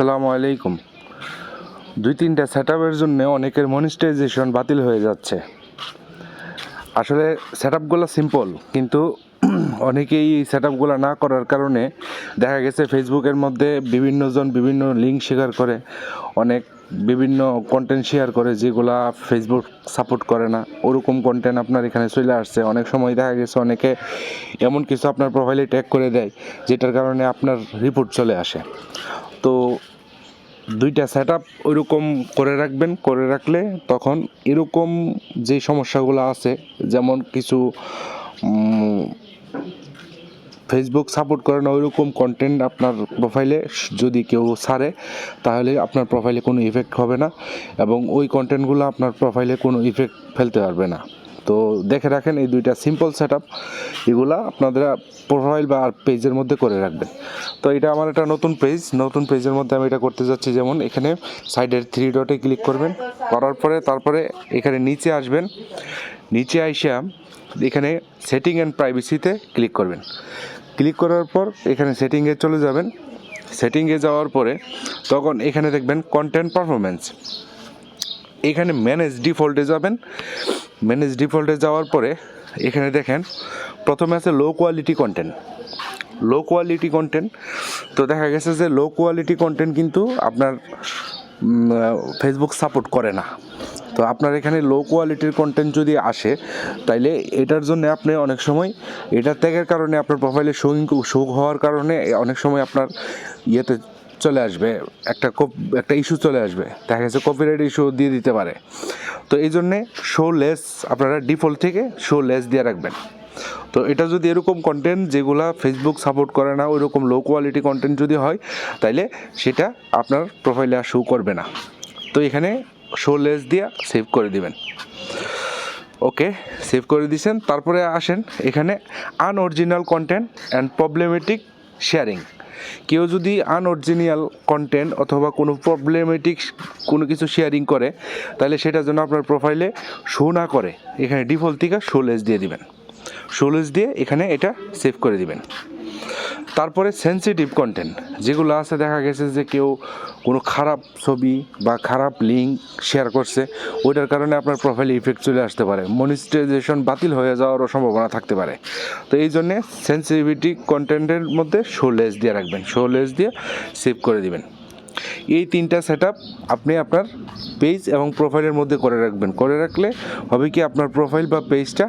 আসসালামু আলাইকুম। দুই তিনটা সেট আপের জন্য অনেকের মনিটাইজেশন বাতিল হয়ে যাচ্ছে। আসলে সেট আপগুলো সিম্পল কিন্তু অনেকেই এই সেট আপগুলো না করার কারণে দেখা গেছে ফেসবুকের মধ্যে বিভিন্নজন বিভিন্ন লিঙ্ক শেয়ার করে, অনেক বিভিন্ন কন্টেন্ট শেয়ার করে যেগুলা ফেসবুক সাপোর্ট করে না। ওরকম কন্টেন্ট আপনার এখানে চলে আসছে। অনেক সময় দেখা গেছে অনেকে এমন কিছু আপনার প্রোফাইলে ট্যাগ করে দেয়, যেটার কারণে আপনার রিপোর্ট চলে আসে। তো দুইটা সেট আপ ওইরকম করে রাখবেন, করে রাখলে তখন এরকম যে সমস্যাগুলো আছে, যেমন কিছু ফেসবুক সাপোর্ট করে না, ওইরকম কন্টেন্ট আপনার প্রোফাইলে যদি কেউ ছাড়ে, তাহলে আপনার প্রোফাইলে কোনো ইফেক্ট হবে না এবং ওই কন্টেন্টগুলো আপনার প্রোফাইলে কোনো ইফেক্ট ফেলতে পারবে না। তো দেখে রাখেন এই দুইটা সিম্পল সেট আপ এগুলা আপনাদের প্রোফাইল বা আর পেজের মধ্যে করে রাখবেন। তো এটা আমার একটা নতুন পেজ নতুন পেজের মধ্যে আমি এটা করতে যাচ্ছি যেমন, এখানে সাইডের থ্রি ডটে ক্লিক করবেন, করার পরে তারপরে এখানে নিচে আসবেন, নিচে আইসা এখানে সেটিং অ্যান্ড প্রাইভেসিতে ক্লিক করবেন। ক্লিক করার পর এখানে সেটিংয়ে চলে যাবেন। সেটিংয়ে যাওয়ার পরে তখন এখানে দেখবেন কন্টেন্ট পারফরমেন্স এখানে ম্যানেজ ডিফল্টে যাবেন। ম্যানেজ ডিফল্টে যাওয়ার পরে, এখানে দেখেন, প্রথমে আছে low quality content low quality content তো দেখা গেছে যে লো কোয়ালিটি কন্টেন্ট কিন্তু আপনার ফেসবুক সাপোর্ট করে না। তো আপনার এখানে লো কোয়ালিটির কন্টেন্ট যদি আসে, তাইলে এটার জন্য আপনি অনেক সময় এটার ত্যাগের কারণে আপনার প্রোফাইলে শো শো হওয়ার কারণে অনেক সময় আপনার ইয়েতে চলে আসবে, একটা কপ, একটা ইস্যু চলে আসবে। দেখা গেছে কপিরাইট ইস্যু দিয়ে দিতে পারে। তো এই জন্যে শো লেস আপনারা ডিফল্ট থেকে শো লেস দিয়ে রাখবেন। তো এটা যদি এরকম কন্টেন্ট যেগুলা ফেসবুক সাপোর্ট করে না, ওইরকম লো কোয়ালিটি কন্টেন্ট যদি হয়, তাইলে সেটা আপনার প্রোফাইলে আর শো করবে না। তো এখানে শো লেস দিয়ে সেভ করে দিবেন। ওকে সেভ করে দিয়েছেন তারপরে আসেন এখানে unoriginal content and problematic sharing কেউ যদি আনঅরিজিনাল কন্টেন্ট অথবা কোনো প্রবলেমেটিক কোনো কিছু শেয়ারিং করে, তাহলে সেটার জন্য আপনার প্রোফাইলে শো না করে। এখানে ডিফল্ট থেকে শোলেস দিয়ে দিবেন। শোলেস দিয়ে এখানে এটা সেভ করে দিবেন। তারপরে সেন্সিটিভ কন্টেন্ট যেগুলো আছে, দেখা গেছে যে কেউ কোনো খারাপ ছবি বা খারাপ লিঙ্ক শেয়ার করছে, ওইটার কারণে আপনার প্রোফাইলে ইফেক্ট চলে আসতে পারে। মনিটাইজেশন বাতিল হয়ে যাওয়ারও সম্ভাবনা থাকতে পারে। তো এই জন্যে সেন্সিটিভিটি কন্টেন্টের মধ্যে শো লেস দিয়ে রাখবেন। শো লেস দিয়ে সেভ করে দিবেন। এই তিনটা সেট আপনি আপনার পেজ এবং প্রোফাইলের মধ্যে করে রাখবেন। করে রাখলে হবে কি আপনার প্রোফাইল বা পেজটা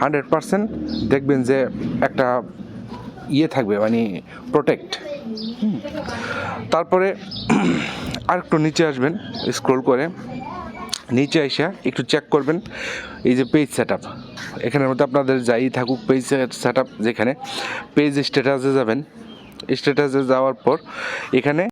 হান্ড্রেড পারসেন্ট দেখবেন যে একটা ইয়ে থাকবে মানে প্রোটেক্ট তারপরে আর একটু নিচে আসবেন স্ক্রোল করে। নিচে এসে একটু চেক করবেন, এই যে পেজ সেট আপ এখানের মধ্যে আপনাদের যাই থাকুক পেজ সেট আপ যেখানে পেজ স্ট্যাটাসে যাবেন। স্ট্যাটাসে যাওয়ার পর এখানে